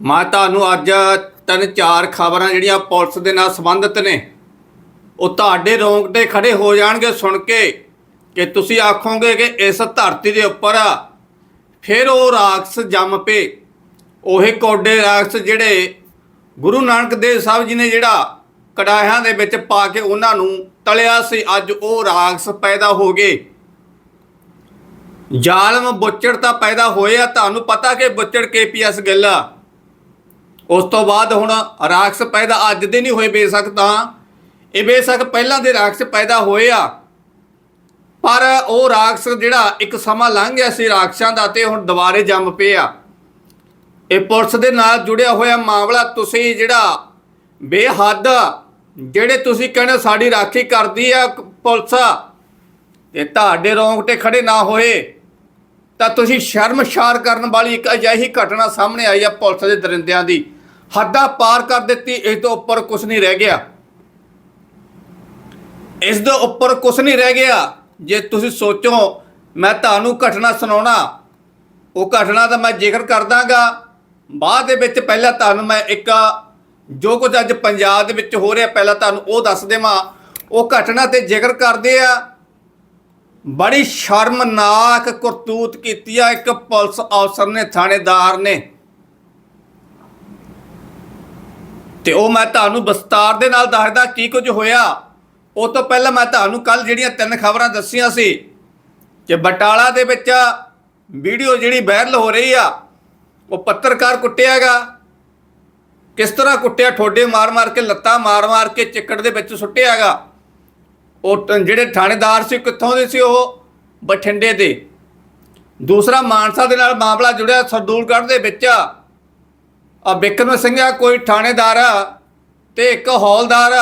ਮੈਂ ਤੁਹਾਨੂੰ ਅੱਜ ਤਿੰਨ ਚਾਰ ਖਬਰਾਂ ਜਿਹੜੀਆਂ ਪੁਲਿਸ ਦੇ ਨਾਲ ਸੰਬੰਧਿਤ ਨੇ, ਉਹ ਤੁਹਾਡੇ ਰੋਂਗਟੇ ਖੜੇ ਹੋ ਜਾਣਗੇ ਸੁਣ ਕੇ ਕਿ ਤੁਸੀਂ ਆਖੋਗੇ ਕਿ ਇਸ ਧਰਤੀ ਦੇ ਉੱਪਰ ਫਿਰ ਉਹ ਰਾਖਸ ਜੰਮ ਪਏ। ਉਹੇ ਕੋਡੇ ਰਾਖਸ ਜਿਹੜੇ ਗੁਰੂ ਨਾਨਕ ਦੇਵ ਸਾਹਿਬ ਜੀ ਨੇ ਜਿਹੜਾ ਕੜਾਹਿਆਂ ਦੇ ਵਿੱਚ ਪਾ ਕੇ ਉਹਨਾਂ ਨੂੰ ਤਲਿਆ ਸੀ, ਅੱਜ ਉਹ ਰਾਖਸ ਪੈਦਾ ਹੋ ਗਏ। ਜ਼ਾਲਮ ਬੁੱਚੜ ਤਾਂ ਪੈਦਾ ਹੋਏ ਆ, ਤੁਹਾਨੂੰ ਪਤਾ ਕਿ ਬੁੱਚੜ ਕੇਪੀਐਸ ਗਿੱਲ ਆ। ਉਸ ਤੋਂ ਬਾਅਦ ਹੁਣ ਰਾਖਸ ਪੈਦਾ ਅੱਜ ਦੇ ਨਹੀਂ ਹੋਏ ਬੇਸ਼ੱਕ ਤਾਂ, ਇਹ ਬੇਸ਼ੱਕ ਪਹਿਲਾਂ ਦੇ ਰਾਖਸ ਪੈਦਾ ਹੋਏ ਆ। ਪਰ ਉਹ ਰਾਖਸ ਜਿਹੜਾ ਇੱਕ ਸਮਾਂ ਲੰਘ ਗਿਆ ਸੀ ਰਾਖਸਾਂ ਦਾ ਤੇ ਹੁਣ ਦੁਬਾਰੇ ਜੰਮ ਪਏ ਆ। ਇਹ ਪੁਲਿਸ ਦੇ ਨਾਲ ਜੁੜਿਆ ਹੋਇਆ ਮਾਮਲਾ ਤੁਸੀਂ ਜਿਹੜਾ ਬੇਹੱਦ ਜਿਹੜੇ ਤੁਸੀਂ ਕਹਿੰਦੇ ਸਾਡੀ ਰਾਖੀ ਕਰਦੀ ਆ ਪੁਲਿਸ ਤੇ ਤੁਹਾਡੇ ਰੋਂਗਟੇ ਖੜੇ ਨਾ ਹੋਏ, ਤਾਂ ਤੁਸੀਂ ਸ਼ਰਮਸ਼ਾਰ ਕਰਨ ਵਾਲੀ ਇੱਕ ਅਜਿਹੀ ਘਟਨਾ ਸਾਹਮਣੇ ਆਈ ਆ ਪੁਲਿਸ ਦੇ ਦਰਿੰਦਿਆਂ ਦੀ। ਹੱਦਾਂ ਪਾਰ ਕਰ ਦਿੱਤੀ, ਇਸ ਤੋਂ ਉੱਪਰ ਕੁਝ ਨਹੀਂ ਰਹਿ ਗਿਆ। ਇਸ ਦੇ ਉੱਪਰ ਕੁਝ ਨਹੀਂ ਰਹਿ ਗਿਆ। ਜੇ ਤੁਸੀਂ ਸੋਚੋ, ਮੈਂ ਤੁਹਾਨੂੰ ਘਟਨਾ ਸੁਣਾਉਣਾ, ਉਹ ਘਟਨਾ ਦਾ ਮੈਂ ਜ਼ਿਕਰ ਕਰਦਾਗਾ ਬਾਅਦ ਦੇ ਵਿੱਚ ਪਹਿਲਾਂ ਤੁਹਾਨੂੰ ਮੈਂ ਇੱਕ, ਜੋ ਕੁਝ ਅੱਜ ਪੰਜਾਬ ਦੇ ਵਿੱਚ ਹੋ ਰਿਹਾ, ਪਹਿਲਾਂ ਤੁਹਾਨੂੰ ਉਹ ਦੱਸ ਦੇਵਾਂ। ਉਹ ਘਟਨਾ ਤੇ ਜ਼ਿਕਰ ਕਰਦੇ ਆ। ਬੜੀ ਸ਼ਰਮਨਾਕ ਕਰਤੂਤ ਕੀਤੀ ਆ ਇੱਕ ਪੁਲਿਸ ਅਫਸਰ ਨੇ, ਥਾਣੇਦਾਰ ਨੇ। ਤੇ ਉਹ ਮੈਂ ਤੁਹਾਨੂੰ ਵਿਸਤਾਰ ਦੇ ਨਾਲ ਦੱਸਦਾ ਕੀ ਕੁਝ ਹੋਇਆ। ਉਹ ਤੋਂ ਪਹਿਲਾਂ ਮੈਂ ਤੁਹਾਨੂੰ ਕੱਲ ਜਿਹੜੀਆਂ ਤਿੰਨ ਖਬਰਾਂ ਦੱਸੀਆਂ ਸੀ ਕਿ ਬਟਾਲਾ ਦੇ ਵਿੱਚ ਵੀਡੀਓ ਜਿਹੜੀ ਵਾਇਰਲ ਹੋ ਰਹੀ ਆ, ਉਹ ਪੱਤਰਕਾਰ ਕੁੱਟਿਆਗਾ ਕਿਸ ਤਰ੍ਹਾਂ ਕੁੱਟਿਆ? ਠੋਡੇ ਮਾਰ-ਮਾਰ ਕੇ, ਲੱਤਾਂ ਮਾਰ-ਮਾਰ ਕੇ ਚਿੱਕੜ ਦੇ ਵਿੱਚ ਸੁੱਟਿਆਗਾ ਉਹ ਜਿਹੜੇ ਥਾਣੇਦਾਰ ਸੀ, ਕਿੱਥੋਂ ਦੇ ਸੀ ਉਹ? ਬਠਿੰਡੇ ਦੇ। ਦੂਸਰਾ ਮਾਨਸਾ ਦੇ ਨਾਲ ਮਾਮਲਾ ਜੁੜਿਆ ਸਰਦੂਲਗੜ੍ਹ ਦੇ ਵਿੱਚ। ਆ ਬਿਕਰਮ ਸਿੰਘ ਆ, ਕੋਈ ਥਾਣੇਦਾਰ ਆ ਤੇ ਇੱਕ ਹੌਲਦਾਰ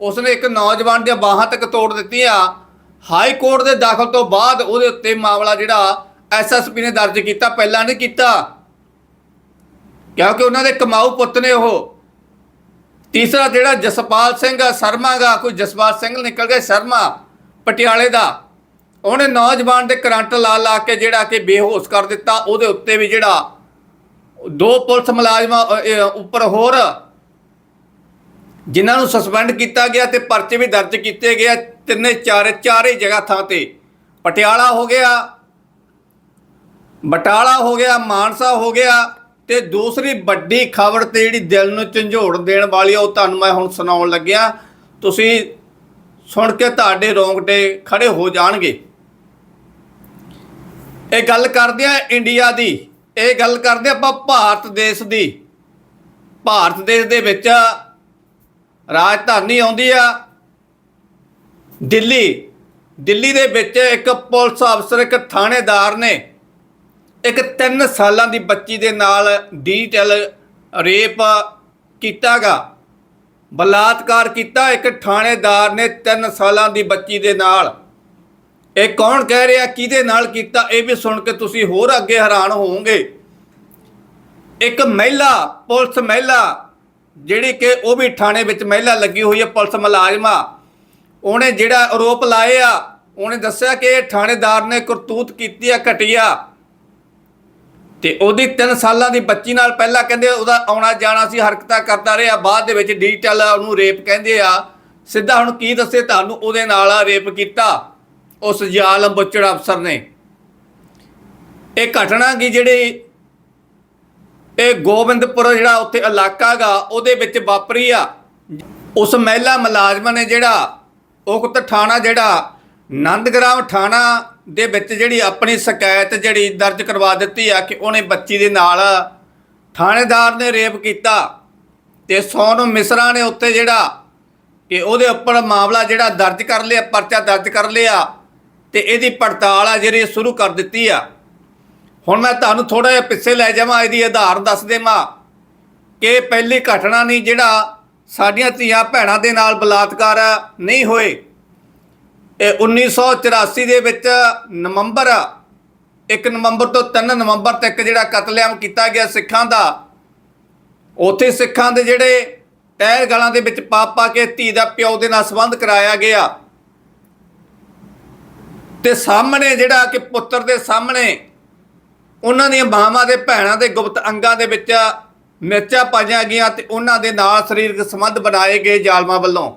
ਉਸਨੇ ਇੱਕ ਨੌਜਵਾਨ ਦੀਆਂ ਬਾਹਾਂ ਤੱਕ ਤੋੜ ਦਿੱਤੀਆਂ। ਹਾਈ ਕੋਰਟ ਦੇ ਦਾਖਲ ਤੋਂ ਬਾਅਦ ਉਹਦੇ ਉੱਤੇ ਮਾਮਲਾ ਜਿਹੜਾ ਐਸਐਸਪੀ ਨੇ ਦਰਜ ਕੀਤਾ, ਪਹਿਲਾਂ ਨਹੀਂ ਕੀਤਾ। ਕਿਉਂਕਿ ਉਹਨਾਂ ਦੇ ਕਮਾਊ ਪੁੱਤ ਨੇ ਉਹ। ਤੀਸਰਾ ਜਿਹੜਾ ਜਸਪਾਲ ਸਿੰਘ ਸ਼ਰਮਾ ਗਾ ਕੋਈ ਜਸਪਾਲ ਸਿੰਘ ਨਿਕਲ ਗਿਆ, ਸ਼ਰਮਾ ਪਟਿਆਲੇ ਦਾ। ਉਹਨੇ ਨੌਜਵਾਨ ਦੇ ਕਰੰਟ ਲਾ ਲਾ ਕੇ ਜਿਹੜਾ ਕਿ ਬੇਹੋਸ਼ ਕਰ ਦਿੱਤਾ, ਉਹਦੇ ਉੱਤੇ ਵੀ ਜਿਹੜਾ ਦੋ ਪੁਲਿਸ ਮੁਲਾਜ਼ਮਾਂ ਉੱਪਰ ਹੋਰ, ਜਿਨ੍ਹਾਂ ਨੂੰ ਸਸਪੈਂਡ ਕੀਤਾ ਗਿਆ ਤੇ ਪਰਚੇ ਵੀ ਦਰਜ ਕੀਤੇ ਗਏ ਤਿੰਨੇ ਚਾਰੇ ਚਾਰੇ ਜਗ੍ਹਾ ਥਾਂ ਤੇ। ਪਟਿਆਲਾ ਹੋ ਗਿਆ, ਬਟਾਲਾ ਹੋ ਗਿਆ, ਮਾਨਸਾ ਹੋ ਗਿਆ ਤੇ ਦੂਸਰੀ ਵੱਡੀ ਖਬਰ ਤੇ ਜਿਹੜੀ ਦਿਲ ਨੂੰ ਝੰਜੋੜ ਦੇਣ ਵਾਲੀ ਆ, ਉਹ ਤੁਹਾਨੂੰ ਮੈਂ ਹੁਣ ਸੁਣਾਉਣ ਲੱਗਿਆ। ਤੁਸੀਂ ਸੁਣ ਕੇ ਤੁਹਾਡੇ ਰੋਂਗਟੇ ਖੜੇ ਹੋ ਜਾਣਗੇ। ਇਹ ਗੱਲ ਕਰਦੇ ਆ ਇੰਡੀਆ ਦੀ। ਇਹ ਗੱਲ ਕਰਦੇ ਆਪਾਂ ਭਾਰਤ ਦੇਸ਼ ਦੀ। ਭਾਰਤ ਦੇਸ਼ ਦੇ ਵਿੱਚ ਰਾਜਧਾਨੀ ਆਉਂਦੀ ਆ ਦਿੱਲੀ। ਦਿੱਲੀ ਦੇ ਵਿੱਚ ਇੱਕ ਪੁਲਿਸ ਅਫਸਰ, ਇੱਕ ਥਾਣੇਦਾਰ ਨੇ ਇੱਕ 3 ਸਾਲਾਂ ਦੀ ਬੱਚੀ ਦੇ ਨਾਲ ਡਿਜੀਟਲ ਰੇਪ ਕੀਤਾਗਾ। ਬਲਾਤਕਾਰ ਕੀਤਾ। ਇੱਕ ਥਾਣੇਦਾਰ ਨੇ 3 ਸਾਲਾਂ ਦੀ ਬੱਚੀ ਦੇ ਨਾਲ। ਇਹ ਕੌਣ ਕਹਿ ਰਿਹਾ, ਕਿਹਦੇ ਨਾਲ ਕੀਤਾ? ਇਹ ਵੀ ਸੁਣ ਕੇ ਤੁਸੀਂ ਹੋਰ ਅੱਗੇ ਹੈਰਾਨ ਹੋਵੋਗੇ। ਇੱਕ ਮਹਿਲਾ, ਪੁਲਿਸ ਮਹਿਲਾ, ਜਿਹੜੀ ਕਿ ਉਹ ਵੀ ਥਾਣੇ ਵਿੱਚ ਮਹਿਲਾ ਲੱਗੀ ਹੋਈ ਹੈ, ਪੁਲਿਸ ਮੁਲਾਜ਼ਮਾ। ਉਹਨੇ ਜਿਹੜਾ ਆਰੋਪ ਲਾਏ ਆ, ਉਹਨੇ ਦੱਸਿਆ ਕਿ ਇਹ ਥਾਣੇਦਾਰ ਨੇ ਕਰਤੂਤ ਕੀਤੀ ਆ ਘਟੀਆ। ਤੇ ਉਹਦੀ 3 ਸਾਲਾਂ ਦੀ ਬੱਚੀ ਨਾਲ ਪਹਿਲਾਂ ਕਹਿੰਦੇ ਉਹਦਾ ਆਉਣਾ ਜਾਣਾ ਸੀ, ਹਰਕਤਾਂ ਕਰਦਾ ਰਿਹਾ। ਬਾਅਦ ਦੇ ਵਿੱਚ ਡਿਜੀਟਲ ਉਹਨੂੰ ਰੇਪ ਕਹਿੰਦੇ ਆ। ਸਿੱਧਾ ਹੁਣ ਕੀ ਦੱਸੇ? ਤੁਹਾਨੂੰ ਉਹਦੇ ਨਾਲ ਰੇਪ ਕੀਤਾ। ਉਸ ਜ਼ਾਲਮ ਬੁੱਚੜ ਅਫਸਰ ਨੇ। ਇਹ ਘਟਨਾ ਕੀ ਜਿਹੜੀ ਇਹ ਗੋਬਿੰਦਪੁਰ ਜਿਹੜਾ ਉੱਥੇ ਇਲਾਕਾ ਗਾ, ਉਹਦੇ ਵਿੱਚ ਵਾਪਰੀ ਆ। ਉਸ ਮਹਿਲਾ ਮੁਲਾਜ਼ਮ ਨੇ ਜਿਹੜਾ ਉਕਤ ਥਾਣਾ ਜਿਹੜਾ, ਨੰਦਗ੍ਰਾਮ ਥਾਣਾ ਦੇ ਵਿੱਚ ਜਿਹੜੀ ਆਪਣੀ ਸ਼ਿਕਾਇਤ ਜਿਹੜੀ ਦਰਜ ਕਰਵਾ ਦਿੱਤੀ ਆ ਕਿ ਉਹਨੇ ਬੱਚੀ ਦੇ ਨਾਲ ਥਾਣੇਦਾਰ ਨੇ ਰੇਪ ਕੀਤਾ ਤੇ ਸੋਨ ਮਿਸਰਾ ਨੇ ਉੱਤੇ ਜਿਹੜਾ ਕਿ ਉਹਦੇ ਉੱਪਰ ਮਾਮਲਾ ਜਿਹੜਾ ਦਰਜ ਕਰ ਲਿਆ, ਪਰਚਾ ਦਰਜ ਕਰ ਲਿਆ। ਤੇ ਇਹਦੀ ਪੜਤਾਲ ਆ ਜਿਹੜੀ ਸ਼ੁਰੂ ਕਰ ਦਿੱਤੀ ਆ। ਹੁਣ ਮੈਂ ਤੁਹਾਨੂੰ ਥੋੜਾ ਜਿਹਾ ਪਿੱਛੇ ਲੈ ਜਾਵਾਂ, ਇਹਦੀ ਆਧਾਰ ਦੱਸ ਦੇਵਾਂ ਕਿ ਪਹਿਲੀ ਘਟਨਾ ਨਹੀਂ ਜਿਹੜਾ ਸਾਡੀਆਂ ਧੀਆਂ ਭੈਣਾਂ ਦੇ ਨਾਲ ਬਲਾਤਕਾਰ ਨਹੀਂ ਹੋਏ। ਇਹ 1984 ਦੇ ਵਿੱਚ ਨਵੰਬਰ 1 ਨਵੰਬਰ ਤੋਂ 3 ਨਵੰਬਰ ਤੱਕ ਜਿਹੜਾ ਕਤਲੇਆਮ ਕੀਤਾ ਗਿਆ ਸਿੱਖਾਂ ਦਾ, ਉੱਥੇ ਸਿੱਖਾਂ ਦੇ ਜਿਹੜੇ ਟਹਿਰ ਗਲਾਂ ਦੇ ਵਿੱਚ ਪਾਪ ਪਾ ਕੇ ਧੀ ਦਾ ਪਿਓ ਦੇ ਨਾਲ ਸੰਬੰਧ ਕਰਾਇਆ ਗਿਆ। ਤੇ ਸਾਹਮਣੇ ਜਿਹੜਾ ਕਿ ਪੁੱਤਰ ਦੇ ਸਾਹਮਣੇ ਉਹਨਾਂ ਦੀਆਂ ਮਾਵਾਂ ਦੇ ਭੈਣਾਂ ਦੇ ਗੁਪਤ ਅੰਗਾਂ ਦੇ ਵਿੱਚ ਮਿਰਚਾਂ ਪਾਈਆਂ ਗਈਆਂ ਤੇ ਉਹਨਾਂ ਦੇ ਨਾਲ ਸਰੀਰਕ ਸੰਬੰਧ ਬਣਾਏ ਗਏ ਜ਼ਾਲਮਾਂ ਵੱਲੋਂ।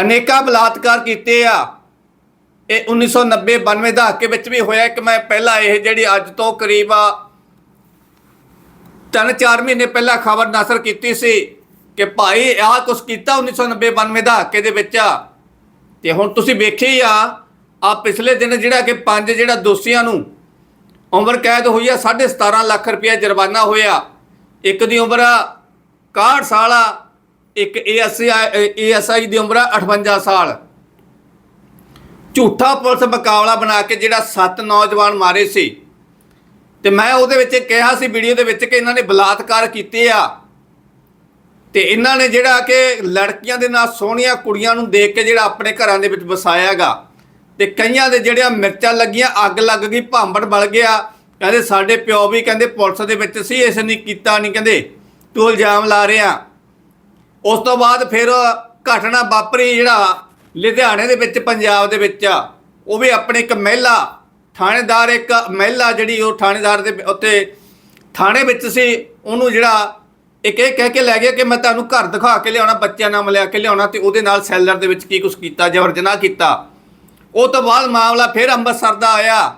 ਅਨੇਕਾਂ ਬਲਾਤਕਾਰ ਕੀਤੇ ਆ। ਇਹ 1990 92 ਦਹਾਕੇ ਵਿੱਚ ਵੀ ਹੋਇਆ। ਕਿ ਮੈਂ ਪਹਿਲਾਂ ਇਹ ਜਿਹੜੀ ਅੱਜ ਤੋਂ ਕਰੀਬ ਆ ਤਿੰਨ ਚਾਰ ਮਹੀਨੇ ਪਹਿਲਾਂ ਖਬਰ ਨਸ਼ਰ ਕੀਤੀ ਸੀ ਕਿ ਭਾਈ ਆਹ ਕੁਛ ਕੀਤਾ 1990 92 ਦਹਾਕੇ ਦੇ ਵਿੱਚ। ਆ ਤੇ ਹੁਣ ਤੁਸੀਂ ਵੇਖੀ ਆ ਆ ਪਿਛਲੇ ਦਿਨ ਜਿਹੜਾ ਕਿ ਪੰਜ ਜਿਹੜਾ ਦੋਸ਼ੀਆਂ ਨੂੰ ਉਮਰ ਕੈਦ ਹੋਈ ਆ 17.5 ਲੱਖ ਰੁਪਇਆ ਜੁਰਮਾਨਾ ਹੋਇਆ। ਇੱਕ ਦੀ ਉਮਰ ਆ 61 ਸਾਲ ਆ, ਇੱਕ ਏਐਸਆਈ ਏਐਸਆਈ ਦੀ ਉਮਰ ਆ 58 ਸਾਲ। ਝੂਠਾ ਪੁਲਿਸ ਮੁਕਾਬਲਾ ਬਣਾ ਕੇ ਜਿਹੜਾ ਸੱਤ ਨੌਜਵਾਨ ਮਾਰੇ ਸੀ। ਤੇ ਮੈਂ ਉਹਦੇ ਵਿੱਚ ਕਿਹਾ ਸੀ, ਵੀਡੀਓ ਦੇ ਵਿੱਚ ਕਿ ਇਹਨਾਂ ਨੇ ਬਲਾਤਕਾਰ ਕੀਤੇ ਆ। ਤੇ ਇਹਨਾਂ ਨੇ ਜਿਹੜਾ ਕਿ ਲੜਕੀਆਂ ਦੇ ਨਾਲ ਸੋਹਣੀਆਂ ਕੁੜੀਆਂ ਨੂੰ ਦੇਖ ਕੇ ਜਿਹੜਾ ਆਪਣੇ ਘਰਾਂ ਦੇ ਵਿੱਚ ਵਸਾਇਆਗਾ। ਤੇ ਕਈਆਂ ਦੇ ਜਿਹੜੀਆਂ ਮਿਰਚਾਂ ਲੱਗੀਆਂ, ਅੱਗ ਲੱਗ ਗਈ, ਭਾਂਬੜ ਬਲ ਗਿਆ। ਕਹਿੰਦੇ ਸਾਡੇ ਪਿਓ ਵੀ ਕਹਿੰਦੇ ਪੁਲਿਸ ਦੇ ਵਿੱਚ ਸੀ, ਇਸ ਨੇ ਕੀਤਾ ਨਹੀਂ ਕਹਿੰਦੇ ਤੂੰ ਇਲਜ਼ਾਮ ਲਾ ਰਿਹਾ। ਉਸ ਤੋਂ ਬਾਅਦ ਫਿਰ ਘਟਨਾ ਵਾਪਰੀ ਜਿਹੜਾ ਲੁਧਿਆਣੇ ਦੇ ਵਿੱਚ, ਪੰਜਾਬ ਦੇ ਵਿੱਚ। ਉਹ ਵੀ ਆਪਣੇ ਇੱਕ ਮਹਿਲਾ, ਥਾਣੇਦਾਰ ਇੱਕ ਮਹਿਲਾ ਜਿਹੜੀ ਉਹ ਥਾਣੇਦਾਰ ਦੇ ਉੱਤੇ ਥਾਣੇ ਵਿੱਚ ਸੀ। ਉਹਨੂੰ ਜਿਹੜਾ ਇੱਕ ਇਹ ਕਹਿ ਕੇ ਲੈ ਗਿਆ ਕਿ ਮੈਂ ਤੁਹਾਨੂੰ ਘਰ ਦਿਖਾ ਕੇ ਲਿਆਉਣਾ, ਬੱਚਿਆਂ ਨਾਲ ਮਿਲਿਆ ਕੇ ਲਿਆਉਣਾ ਤੇ ਉਹਦੇ ਨਾਲ ਸੈਲਰ ਦੇ ਵਿੱਚ ਕੀ ਕੁਝ ਕੀਤਾ, ਜਬਰ ਜਨਾਹ ਕੀਤਾ। ਉਹ ਤੋਂ ਬਾਅਦ ਮਾਮਲਾ ਫਿਰ ਅੰਮ੍ਰਿਤਸਰ ਦਾ ਆਇਆ।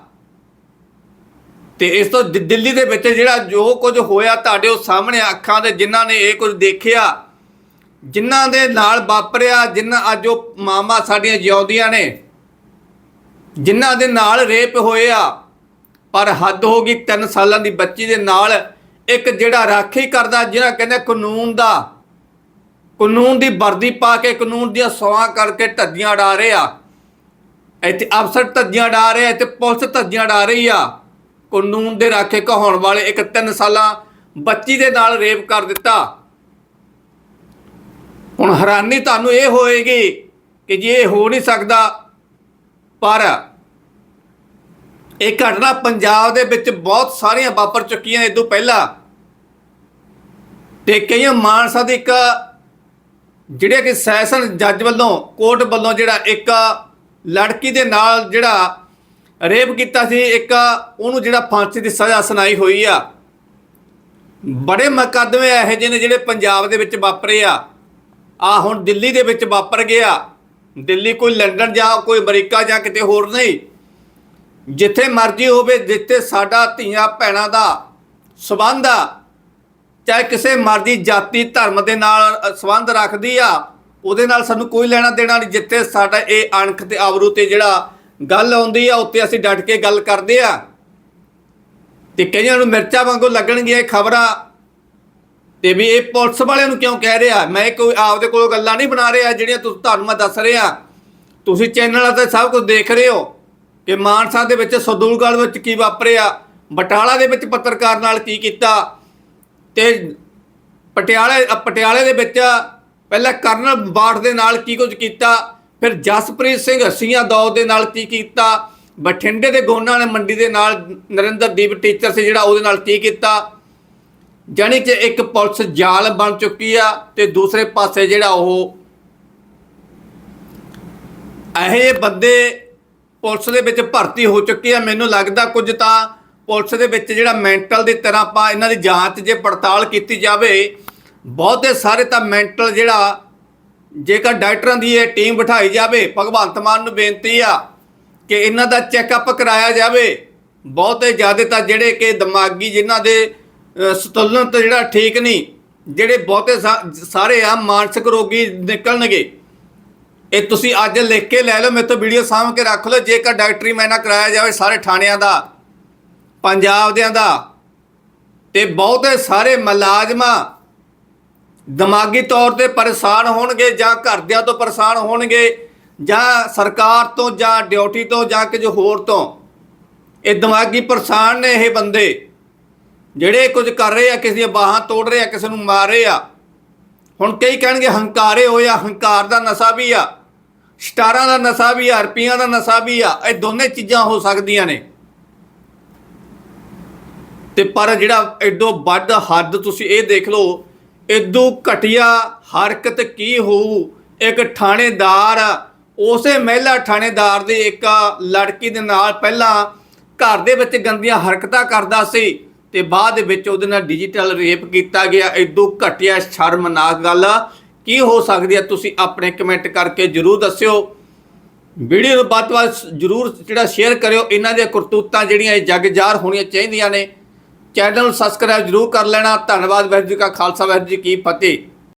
ਤੇ ਇਸ ਤੋਂ ਦਿੱਲੀ ਦੇ ਵਿੱਚ ਜਿਹੜਾ ਜੋ ਕੁਝ ਹੋਇਆ ਤੁਹਾਡੇ ਉਹ ਸਾਹਮਣੇ ਅੱਖਾਂ ਦੇ ਜਿਨ੍ਹਾਂ ਨੇ ਇਹ ਕੁਝ ਦੇਖਿਆ, ਜਿਨ੍ਹਾਂ ਦੇ ਨਾਲ ਵਾਪਰਿਆ, ਜਿਨ੍ਹਾਂ ਅੱਜ ਉਹ ਮਾਮਾ ਸਾਡੀਆਂ ਜਿਉਂਦੀਆਂ ਨੇ, ਜਿਨ੍ਹਾਂ ਦੇ ਨਾਲ ਰੇਪ ਹੋਏ ਆ, ਪਰ ਹੱਦ ਹੋ ਗਈ 3 ਸਾਲਾਂ ਦੀ ਬੱਚੀ ਦੇ ਨਾਲ, ਇੱਕ ਜਿਹੜਾ ਰਾਖੀ ਕਰਦਾ ਜਿਹੜਾ ਕਹਿੰਦੇ ਕਾਨੂੰਨ ਦਾ, ਕਾਨੂੰਨ ਦੀ ਵਰਦੀ ਪਾ ਕੇ ਕਾਨੂੰਨ ਦੀਆਂ ਸਵਾਂ ਕਰਕੇ ਧੱਜੀਆਂ ਉਡਾ ਰਿਹਾ ਇੱਥੇ ਅਫਸਰ ਧੱਜੀਆਂ ਡਾ ਰਹੇ ਆ ਤੇ ਪੁਲਿਸ ਧੱਜੀਆਂ ਡਾ ਰਹੀ ਆ। ਕਾਨੂੰਨ ਦੇ ਰਾਖੇ ਕਹਾਉਣ ਵਾਲੇ ਇੱਕ 3 ਸਾਲਾਂ ਬੱਚੀ ਦੇ ਨਾਲ ਰੇਪ ਕਰ ਦਿੱਤਾ। ਹੁਣ ਹੈਰਾਨੀ ਤੁਹਾਨੂੰ ਇਹ ਹੋਏਗੀ ਕਿ ਜੇ ਇਹ ਹੋ ਨਹੀਂ ਸਕਦਾ, ਪਰ ਇਹ ਘਟਨਾ ਪੰਜਾਬ ਦੇ ਵਿੱਚ ਬਹੁਤ ਸਾਰੀਆਂ ਵਾਪਰ ਚੁੱਕੀਆਂ ਇਹ ਤੋਂ ਪਹਿਲਾਂ ਤੇ ਕਈਆਂ ਮਾਨਸਾ ਦੇ ਇੱਕ ਜਿਹੜੇ ਕਿ ਸੈਸ਼ਨ ਜੱਜ ਵੱਲੋਂ, ਕੋਰਟ ਵੱਲੋਂ ਜਿਹੜਾ ਇੱਕ ਲੜਕੀ ਦੇ ਨਾਲ ਜਿਹੜਾ ਰੇਪ ਕੀਤਾ ਸੀ, ਇੱਕ ਉਹਨੂੰ ਜਿਹੜਾ ਫਾਂਸੀ ਦੀ ਸਜ਼ਾ ਸੁਣਾਈ ਹੋਈ ਆ। ਬੜੇ ਮੁਕੱਦਮੇ ਇਹੋ ਜਿਹੇ ਨੇ ਜਿਹੜੇ ਪੰਜਾਬ ਦੇ ਵਿੱਚ ਵਾਪਰੇ ਆ। ਆ ਹੁਣ ਦਿੱਲੀ ਦੇ ਵਿੱਚ ਵਾਪਰ ਗਿਆ ਦਿੱਲੀ ਕੋਈ ਲੰਡਨ ਜਾਂ ਕੋਈ ਅਮਰੀਕਾ ਜਾਂ ਕਿਤੇ ਹੋਰ ਨਹੀਂ। ਜਿੱਥੇ ਮਰਜ਼ੀ ਹੋਵੇ, ਜਿੱਥੇ ਸਾਡਾ ਧੀਆਂ ਭੈਣਾਂ ਦਾ ਸਬੰਧ ਆ, ਚਾਹੇ ਕਿਸੇ ਮਰਜ਼ੀ ਜਾਤੀ, ਧਰਮ ਦੇ ਨਾਲ ਸਬੰਧ ਰੱਖਦੀ ਆ ਉਹਦੇ ਨਾਲ ਸਾਨੂੰ ਕੋਈ ਲੈਣਾ ਦੇਣਾ ਨਹੀਂ, ਜਿੱਥੇ ਸਾਡਾ ਇਹ ਅਣਖ ਤੇ ਆਬਰੂ ਤੇ ਜਿਹੜਾ ਗੱਲ ਆਉਂਦੀ ਆ ਉੱਤੇ ਅਸੀਂ ਡਟ ਕੇ ਗੱਲ ਕਰਦੇ ਆ। ਤੇ ਕਈਆਂ ਨੂੰ ਮਿਰਚਾਂ ਵਾਂਗੂ ਲੱਗਣਗੀਆਂ ਇਹ ਖਬਰਾਂ। ਤੇ ਵੀ ਇਹ ਪੁਲਿਸ ਵਾਲਿਆਂ ਨੂੰ ਕਿਉਂ ਕਹਿ ਰਿਹਾ? ਮੈਂ ਕੋਈ ਆਪਦੇ ਕੋਲੋਂ ਗੱਲਾਂ ਨਹੀਂ ਬਣਾ ਰਿਹਾ, ਜਿਹੜੀਆਂ ਤੁਸੀਂ, ਤੁਹਾਨੂੰ ਮੈਂ ਦੱਸ ਰਿਹਾ। ਤੁਸੀਂ ਚੈਨਲ ਤੇ ਸਭ ਕੁਝ ਦੇਖ ਰਹੇ ਹੋ ਕਿ ਮਾਨਸਾ ਦੇ ਵਿੱਚ ਸਦੂਲਗੜ੍ਹ ਵਿੱਚ ਕੀ ਵਾਪਰਿਆ, ਬਟਾਲਾ ਦੇ ਵਿੱਚ ਪੱਤਰਕਾਰ ਨਾਲ ਕੀ ਕੀਤਾ, ਤੇ ਪਟਿਆਲੇ ਪਟਿਆਲੇ ਦੇ ਵਿੱਚ ਪਹਿਲਾਂ ਕਰਨਲ ਬਾਠ ਦੇ ਨਾਲ ਕੀ ਕੁਝ ਕੀਤਾ? ਫਿਰ ਜਸਪ੍ਰੀਤ ਸਿੰਘ ਹਸੀਆਂ ਦੌਦ ਦੇ ਨਾਲ ਕੀ ਕੀਤਾ? ਬਠਿੰਡੇ ਦੇ ਗੋਨਾ ਨੇ ਮੰਡੀ ਦੇ ਨਾਲ ਨਰਿੰਦਰਦੀਪ ਟੀਚਰ ਸੀ ਜਿਹੜਾ ਉਹਦੇ ਨਾਲ ਕੀ ਕੀਤਾ? ਜਾਣੀ ਕਿ ਇੱਕ ਪੁਲਿਸ ਜਾਲ ਬਣ ਚੁੱਕੀ ਆ ਤੇ ਦੂਸਰੇ ਪਾਸੇ ਜਿਹੜਾ ਉਹ ਇਹ ਬੰਦੇ ਪੁਲਿਸ ਦੇ ਵਿੱਚ ਭਰਤੀ ਹੋ ਚੁੱਕੇ ਆ। ਮੈਨੂੰ ਲੱਗਦਾ ਕੁਝ ਤਾਂ ਪੁਲਿਸ ਦੇ ਵਿੱਚ ਜਿਹੜਾ ਮੈਂਟਲ ਦੀ ਤਰ੍ਹਾਂ ਆਪਾਂ ਇਹਨਾਂ ਦੀ ਜਾਂਚ ਜੇ ਪੜਤਾਲ ਕੀਤੀ ਜਾਵੇ ਬਹੁਤੇ ਸਾਰੇ ਤਾਂ ਮੈਂਟਲ ਜਿਹੜਾ ਜੇਕਰ ਡਾਕਟਰਾਂ ਦੀ ਇਹ ਟੀਮ ਬਿਠਾਈ ਜਾਵੇ ਭਗਵੰਤ ਮਾਨ ਨੂੰ ਬੇਨਤੀ ਆ ਕਿ ਇਹਨਾਂ ਦਾ ਚੈੱਕਅਪ ਕਰਾਇਆ ਜਾਵੇ। ਬਹੁਤੇ ਜ਼ਿਆਦਾ ਤਾਂ ਜਿਹੜੇ ਕਿ ਦਿਮਾਗੀ ਜਿਨ੍ਹਾਂ ਦੇ ਅ, ਸੰਤੁਲਨ ਜਿਹੜਾ ਠੀਕ ਨਹੀਂ ਜਿਹੜੇ ਬਹੁਤੇ ਸਾ- ਸਾਰੇ ਆ ਮਾਨਸਿਕ ਰੋਗੀ ਨਿਕਲਣਗੇ। ਇਹ ਤੁਸੀਂ ਅੱਜ ਲਿਖ ਕੇ ਲੈ ਲਓ ਮੇਰੇ ਤੋਂ ਵੀਡੀਓ ਸਾਂਭ ਕੇ ਰੱਖ ਲਓ। ਜੇਕਰ ਡਾਕਟਰੀ ਮੈਨਾ ਕਰਾਇਆ ਜਾਵੇ ਸਾਰੇ ਥਾਣਿਆਂ ਦਾ ਪੰਜਾਬ ਦਿਆਂ ਦਾ ਤੇ ਬਹੁਤੇ ਸਾਰੇ ਮੁਲਾਜ਼ਮਾਂ ਦਿਮਾਗੀ ਤੌਰ ਤੇ ਪਰੇਸ਼ਾਨ ਹੋਣਗੇ ਜਾਂ ਘਰਦਿਆਂ ਤੋਂ ਪਰੇਸ਼ਾਨ ਹੋਣਗੇ ਜਾਂ ਸਰਕਾਰ ਤੋਂ ਜਾਂ ਡਿਊਟੀ ਤੋਂ ਜਾਂ ਕਿਸੇ ਹੋਰ ਤੋਂ। ਇਹ ਦਿਮਾਗੀ ਪਰੇਸ਼ਾਨ ਨੇ ਇਹ ਬੰਦੇ। ਜਿਹੜੇ ਕੁਝ ਕਰ ਰਹੇ ਆ, ਕਿਸੇ ਦੀਆਂ ਬਾਹਾਂ ਤੋੜ ਰਹੇ ਆ, ਕਿਸੇ ਨੂੰ ਮਾਰ ਰਹੇ ਆ। ਹੁਣ ਕਈ ਕਹਿਣਗੇ ਹੰਕਾਰੇ ਹੋਇਆ ਹੰਕਾਰ ਦਾ ਨਸ਼ਾ ਵੀ ਆ, ਸਟਾਰਾਂ ਦਾ ਨਸ਼ਾ ਵੀ ਆ, ਰੁਪਈਆਂ ਦਾ ਨਸ਼ਾ ਵੀ ਆ, ਇਹ ਦੋਨੇ ਚੀਜ਼ਾਂ ਹੋ ਸਕਦੀਆਂ ਨੇ। ਤੇ ਪਰ ਜਿਹੜਾ ਐਡੋ ਵੱਡ ਹੱਦ ਤੁਸੀਂ ਇਹ ਦੇਖ ਲਓ ਇਦੋਂ ਘਟਿਆ ਹਰਕਤ ਕੀ ਹੋਊ? ਇੱਕ ਥਾਣੇਦਾਰ, ਉਸੇ ਮਹਿਲਾ ਥਾਣੇਦਾਰ ਦੀ ਇੱਕ ਲੜਕੀ ਦੇ ਨਾਲ ਪਹਿਲਾਂ ਘਰ ਦੇ ਵਿੱਚ ਗੰਦੀਆਂ ਹਰਕਤਾਂ ਕਰਦਾ ਸੀ ਤੇ ਬਾਅਦ ਵਿੱਚ ਉਹਦੇ ਨਾਲ ਡਿਜੀਟਲ ਰੇਪ ਕੀਤਾ ਗਿਆ। ਇਦੋਂ ਘਟਿਆ ਸ਼ਰਮਨਾਕ ਗੱਲ। ਕੀ ਹੋ ਸਕਦੀ ਹੈ? ਤੁਸੀਂ ਆਪਣੇ ਕਮੈਂਟ ਕਰਕੇ ਜਰੂਰ ਦੱਸਿਓ। ਵੀਡੀਓ ਨੂੰ ਵੱਧ ਤੋਂ ਵੱਧ ਜਰੂਰ ਜਿਹੜਾ ਸ਼ੇਅਰ ਕਰਿਓ। ਇਹਨਾਂ ਦੀਆਂ ਕਰਤੂਤਾਂ ਜਿਹੜੀਆਂ ਇਹ ਜੱਗ ਹੋਣੀਆਂ ਚਾਹੀਦੀਆਂ ਨੇ। ਚੈਨਲ ਨੂੰ ਸਬਸਕ੍ਰਾਈਬ ਜਰੂਰ ਕਰ ਲੈਣਾ। ਧੰਨਵਾਦ ਵਾਹਿਗੁਰੂ ਜੀ ਕਾ ਖਾਲਸਾ, ਵਾਹਿਗੁਰੂ ਜੀ ਕੀ ਫਤਿਹ।